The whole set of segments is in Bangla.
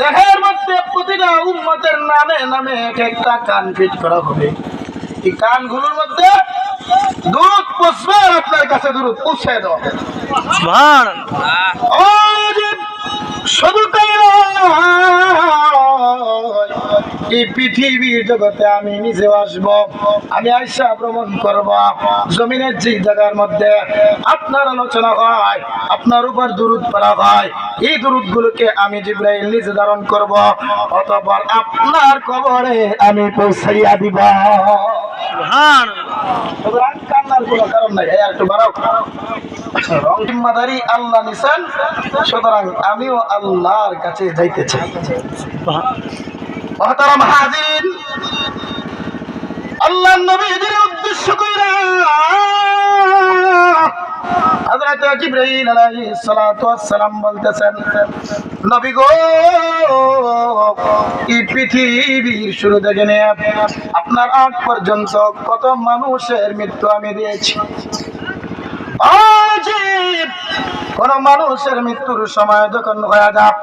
দেহের মধ্যে প্রতিটা উম্মতের নামে নামে এক একটা কান ফিট করা হবে। এই কানগুলোর মধ্যে দুধ পুষবে আর আপনার কাছে দুধ পৌঁছে দেওয়া শুধু তাই এই পৃথিবীর জগতে আমি নিজে আসব আমি আইসা ভ্রমণ করব। জমিনের যে জায়গার মধ্যে আপনার আলোচনা হয় আপনার উপর দুরুদ পড়া হয় এই দুরুদ গুলোকে আমি জিব্রাইল নিজে ধারণ করব অতঃপর আপনার কবরে আমি পৌঁছাইয়া দিব। কান্নার কোনো কারণ নাই একটু বাড়াও। রং জিম্মাদারি আল্লাহ নিছেন সুতরাং আমিও আল্লাহর কাছে যাইতে চাই। মহতারাম হাজির। আল্লাহ নবীদের উদ্দেশ্য কইরা আপনার আগ পর্যন্ত কত মানুষের মৃত্যু আমি দিয়েছি। কোন মানুষের মৃত্যুর সময় যখন হয়ে যাক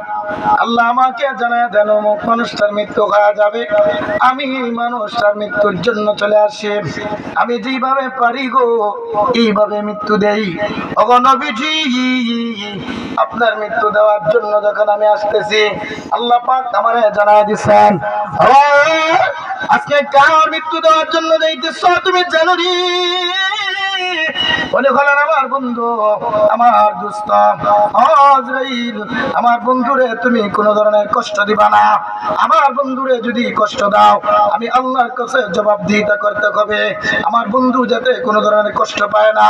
আল্লাহ আমাকে জানায় দেন মানুষটার মৃত্যু হয়ে যাবে। আমি মানুষটার মৃত্যুর জন্য চলে আসি। আমি যেভাবে পারি গো এইভাবে মৃত্যু দেই। নবীজি আপনার মৃত্যু দেওয়ার জন্য যখন আমি আসতেছি আল্লাহ পাক আমারে জানায় দিছেন ও, আজকে কার মৃত্যু দেওয়ার জন্য যাইতেছ তুমি জানো হলেন আমার বন্ধু, আমার আমার বন্ধুরে তুমি কোন ধরনের কষ্ট দিবা না। আমার বন্ধুরে যদি কষ্ট দাও, আমি আল্লাহর কাছে জবাবদিহিতা করতে হবে। আমার বন্ধু যাতে কোনো ধরনের কষ্ট পায় না।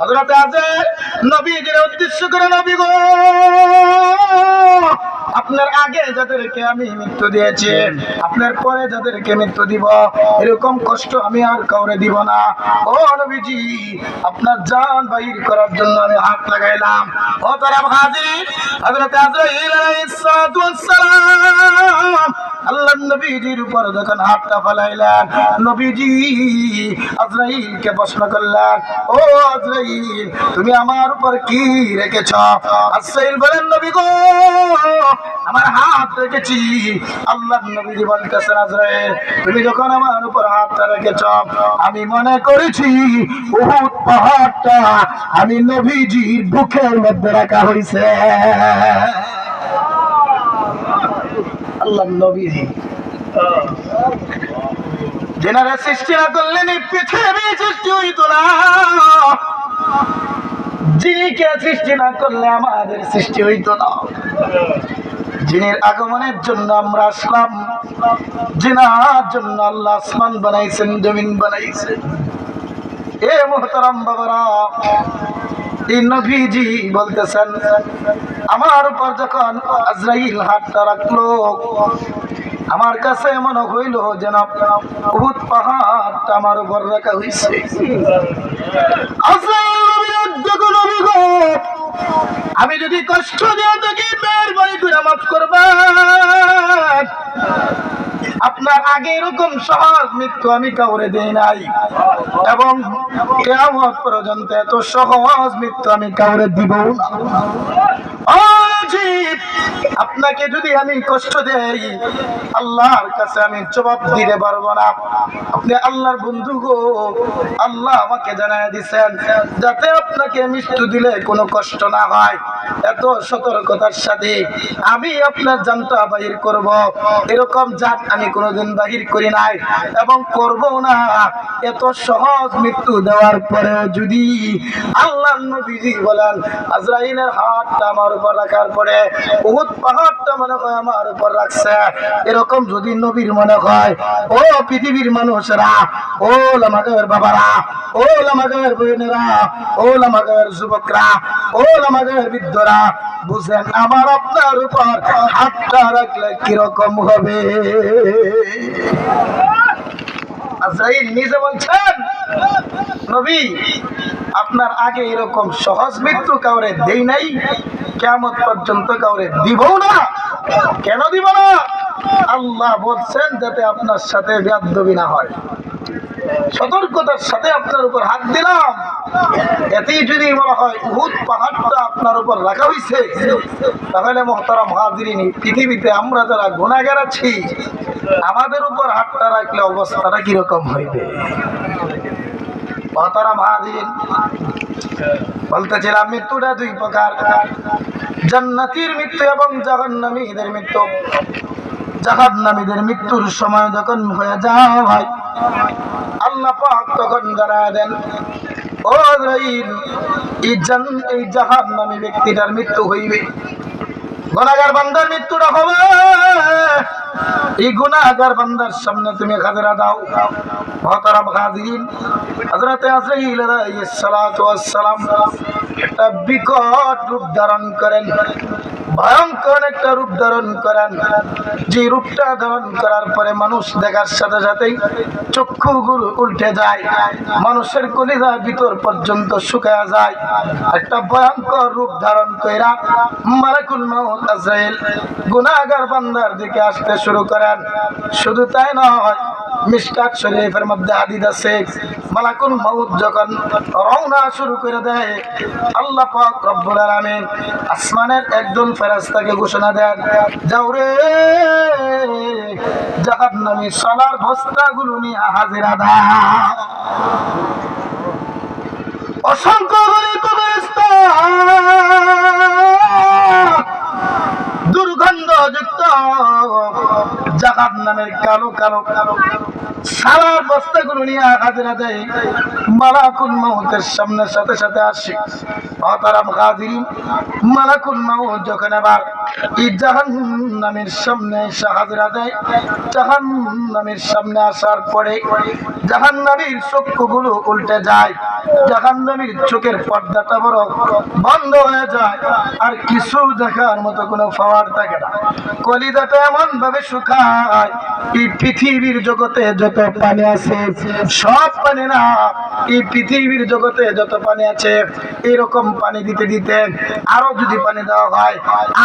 হযরতে আজে নবীজির উদ্দেশ্য করে নবী গো আপনার আগে যাদেরকে আমি মৃত্যু দিয়েছি, আপনার পরে যাদেরকে মৃত্যু দিব, এরকম কষ্ট আমি আর কাউরে দিব না। ও নবীজি, আপনার জান বাহির করার জন্য আমি হাত লাগাইলাম। ও তারা হাজির, হযরত আল্লাহ নবীজির উপর যখন হাতটা ফেলাইলেন, নবীজি আজরাইলকে প্রশ্ন করলেন, ও আজরাইল, তুমি আমার উপর কি রেখেছ? আজরাইল বলেন, নবী গো, আমার হাত রেখেছি। আল্লাহ নবীজি বলতেছেন, আজরাইল, তুমি যখন আমার উপর হাতটা রেখেছ, আমি মনে করেছি উহুদ পাহাড়টা আমি নবীজির বুকের মধ্যে রাখা হয়েছে যেনারা সৃষ্টি না করলেন সৃষ্টি না করলে, আমাদের সৃষ্টি হইত না। যিনির আগমনের জন্য আমরা আসলাম, যিনার জন্য আল্লাহ আসমান বানাইছেন, জমিন বানাইছেন। এ মোহতারাম বাবারা, এই নবীজি বলতেছেন আমার উপর যখন আজরাইল হাতটা রাখল, আমার কাছে মনে হইল যেন বহুত পাহাড়টা আমার উপর রাখা হয়েছে আমি যদি কষ্ট দিয়ে থাকি মেহরবানি করে মাফ করবেন। আপনার আগে এরকম সহজ মৃত্যু আমি কাউরে দেই নাই। এবং কেমন পর্যন্ত এত সহজ মৃত্যু আমি কাউরে দিব না। আজীব, আপনাকে যদি আমি কষ্ট দেই, আল্লাহর কাছে আমি জবাব দিতে পারব না। আপনি আল্লাহর বন্ধু গো, আল্লাহ আমাকে জানায় দিছেন, যাতে আপনাকে মৃত্যু দিলে কোনো কষ্ট না হয়। এত সতর্কতার সাথে আমি আপনার জানটা বাহির করব। এরকম জাত আমি কোনোদিন বাহির করি নাই এবং করব না। এত সহজ মৃত্যু দেওয়ার পরে যদি আল্লাহ নবীজি বলেন, আজরাইলের হাতটা আমার উপর রাখার পরে বহুত পাহাড়টা মনে হয় আমার উপর রাখছে। এরকম যদি নবীর মনে হয়, ও পৃথিবীর মানুষরা, ও লামাগের বাবারা, ও লামাগের বোনেরা, ও লামাগের যুবকরা, ও লামাগের বৃদ্ধরা, বুঝেন আমার আপনার উপর হাতটা রাখলে কীরকম হবে? আজরাইল নিজে বলছেন, নবী, আপনার আগে এরকম সহজ মৃত্যু কাউরে দেই নাই কেমন পর্যন্ত কাউরে দিব না। কেন দিব না? আল্লাহ বলছেন, যাতে আপনার সাথে ব্যাধবি না হয়। সতর্কতার সাথে আপনার উপর হাত দিলাম। এতেই যদি বলা হয় উহুদ পাহাড়টা আপনার উপর রাখা হয়েছে তাহলে মহতারা মহাদিনী পৃথিবীতে আমরা যারা গুণাগার আছি, আমাদের উপর হাতটা রাখলে অবস্থাটা কীরকম হইবে? মহতারা মহাদিন বলতেছিলাম মৃত্যুটা দুই প্রকার। জান্নাতির মৃত্যু এবং জাহান্নামীদের মৃত্যু। জাহান্নামীদের মৃত্যুর সময় যখন হয়ে যায় ভাই আল্লাহ পাক তখন জানায় দেন, ও এই জান, এই জাহান্নামী ব্যক্তিটার মৃত্যু হইবে। গুনাহগার বান্দার মৃত্যুটা হবে। এই গুনাহগার বান্দার সামনে তুমি হাজিরা দাও। মহতারাম হাজিরিন, হযরতে আজরাইল আলাইহিস সালাতু একটা বিকট রূপ ধারণ করেন। ভয়ঙ্কর একটা রূপ ধারণ করেন। যে রূপটা ধারণ করার পরে মানুষ দেখার সাথে সাথেই চক্ষুগুলো উল্টে যায়। মানুষের কলিজার ভিতর পর্যন্ত শুকায়া যায়। একটা ভয়ঙ্কর রূপ ধারণ কইরা মালাকুল মাউত গুনাহগার বান্দার দিকে আসতে শুরু করেন। শুধু তাই নয় মিসকাত শরীফের মধ্যে হাদিস আছে, মালাকুল মাউত যখন রওনা শুরু করে দেয়, আল্লাহ পাক রব্বুল আলামিন আসমানের একজন ফেরেশতাকে ঘোষণা দেন, যাও রে, জাহান্নামী সালার বস্তাগুলো নিয়ে হাজিরা অসংখ্য দুর্গন্ধযুক্ত জাহান নামের কালো কালো কালো। সারা বস্তাগুলো নিয়ে হাজিরা দেয়। মালাকুল মাউতের সামনে সাথে সাথে আসে। অতারাম হাজিরিন মালাকুল মাউত যখন আবার সামনে দেয়। সামনে আসার পরে চক্ষুগুলো উল্টে যায়। চোখের পর্দাটা বড় বন্ধ হয়ে যায়। আর কিছু দেখার মতো কোনো পাওয়ার থাকে না। কলিদাটা এমন ভাবে শুকায়, এই পৃথিবীর জগতে যত পানি আছে, সব পানি না, এই পৃথিবীর জগতে যত পানি আছে, এরকম পানি দিতে দিতে আরও যদি পানি দেওয়া হয়,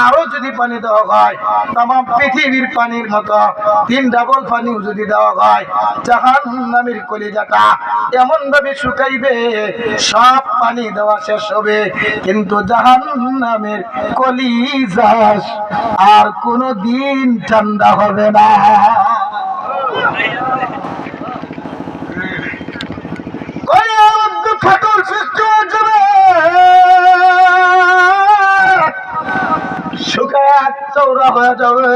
আরও যদি পানি দেওয়া হয় তাম পৃথিবীর পানির মতো তিন ডাবল পানিও যদি দেওয়া হয় জাহান নামের কলিজাটা এমন ভাবে শুকাইবে, সব পানি দেওয়া শেষ হবে। কিন্তু জাহান নামের কলিজা আর কোনো দিন ঠান্ডা হবে না। চৌরা হয়ে যাবে।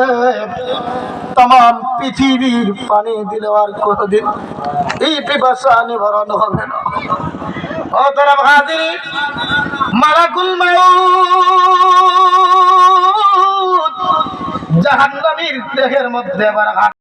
তমাম পৃথিবীর পানি দিলে আর কোনোদিন এই পিপাসা নিবারণ হবে না। ও তারা ভাজিরি মালাকুল জাহান্নামীর দেহের মধ্যে আবার